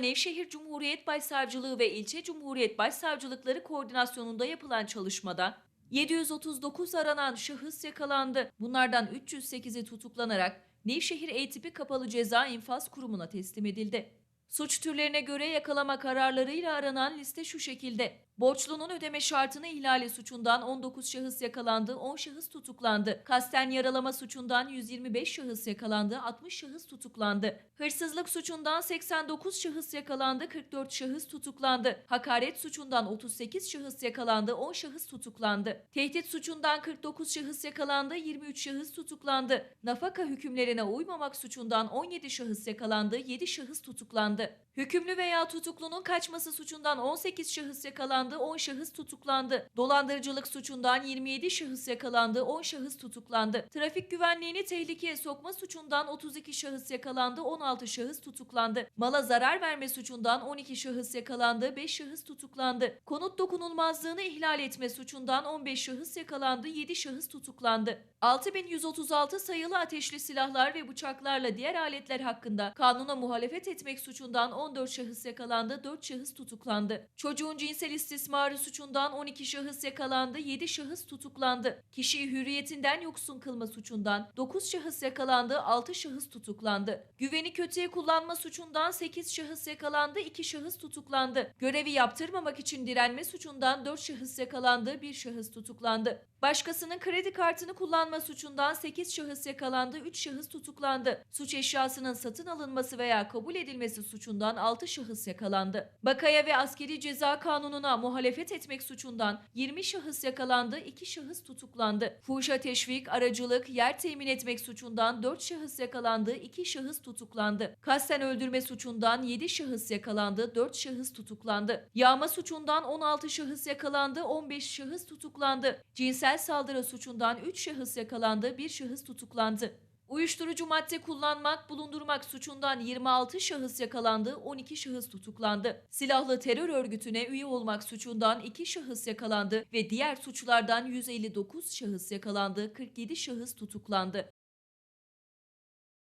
Nevşehir Cumhuriyet Başsavcılığı ve İlçe Cumhuriyet Başsavcılıkları koordinasyonunda yapılan çalışmada 739 aranan şahıs yakalandı. Bunlardan 308'i tutuklanarak Nevşehir E-Tipi Kapalı Ceza İnfaz Kurumu'na teslim edildi. Suç türlerine göre yakalama kararlarıyla aranan liste şu şekilde. Borçlunun ödeme şartını ihlali suçundan 19 şahıs yakalandı, 10 şahıs tutuklandı. Kasten yaralama suçundan 125 şahıs yakalandı, 60 şahıs tutuklandı. Hırsızlık suçundan 89 şahıs yakalandı, 44 şahıs tutuklandı. Hakaret suçundan 38 şahıs yakalandı, 10 şahıs tutuklandı. Tehdit suçundan 49 şahıs yakalandı, 23 şahıs tutuklandı. Nafaka hükümlerine uymamak suçundan 17 şahıs yakalandı, 7 şahıs tutuklandı. Hükümlü veya tutuklunun kaçması suçundan 18 şahıs yakalandı, 10 şahıs tutuklandı. Dolandırıcılık suçundan 27 şahıs yakalandı, 10 şahıs tutuklandı. Trafik güvenliğini tehlikeye sokma suçundan 32 şahıs yakalandı, 16 şahıs tutuklandı. Mala zarar verme suçundan 12 şahıs yakalandı, 5 şahıs tutuklandı. Konut dokunulmazlığını ihlal etme suçundan 15 şahıs yakalandı, 7 şahıs tutuklandı. 6136 sayılı ateşli silahlar ve bıçaklarla diğer aletler hakkında kanuna muhalefet etmek suçundan 14 şahıs yakalandı, 4 şahıs tutuklandı. Çocuğun cinsel istismarı suçundan 12 şahıs yakalandı, 7 şahıs tutuklandı. Kişiyi hürriyetinden yoksun kılma suçundan 9 şahıs yakalandı, 6 şahıs tutuklandı. Güveni kötüye kullanma suçundan 8 şahıs yakalandı, 2 şahıs tutuklandı. Görevi yaptırmamak için direnme suçundan 4 şahıs yakalandı, 1 şahıs tutuklandı. Başkasının kredi kartını kullanma suçundan 8 şahıs yakalandı, 3 şahıs tutuklandı. Suç eşyasının satın alınması veya kabul edilmesi suçundan 6 şahıs yakalandı. Bakaya ve askeri ceza kanununa muhalefet etmek suçundan 20 şahıs yakalandı, 2 şahıs tutuklandı. Fuhuşa teşvik, aracılık, yer temin etmek suçundan 4 şahıs yakalandı, 2 şahıs tutuklandı. Kasten öldürme suçundan 7 şahıs yakalandı, 4 şahıs tutuklandı. Yağma suçundan 16 şahıs yakalandı, 15 şahıs tutuklandı. Cinsel saldırı suçundan 3 şahıs yakalandı, 1 şahıs tutuklandı. Uyuşturucu madde kullanmak, bulundurmak suçundan 26 şahıs yakalandı, 12 şahıs tutuklandı. Silahlı terör örgütüne üye olmak suçundan 2 şahıs yakalandı ve diğer suçlardan 159 şahıs yakalandı, 47 şahıs tutuklandı.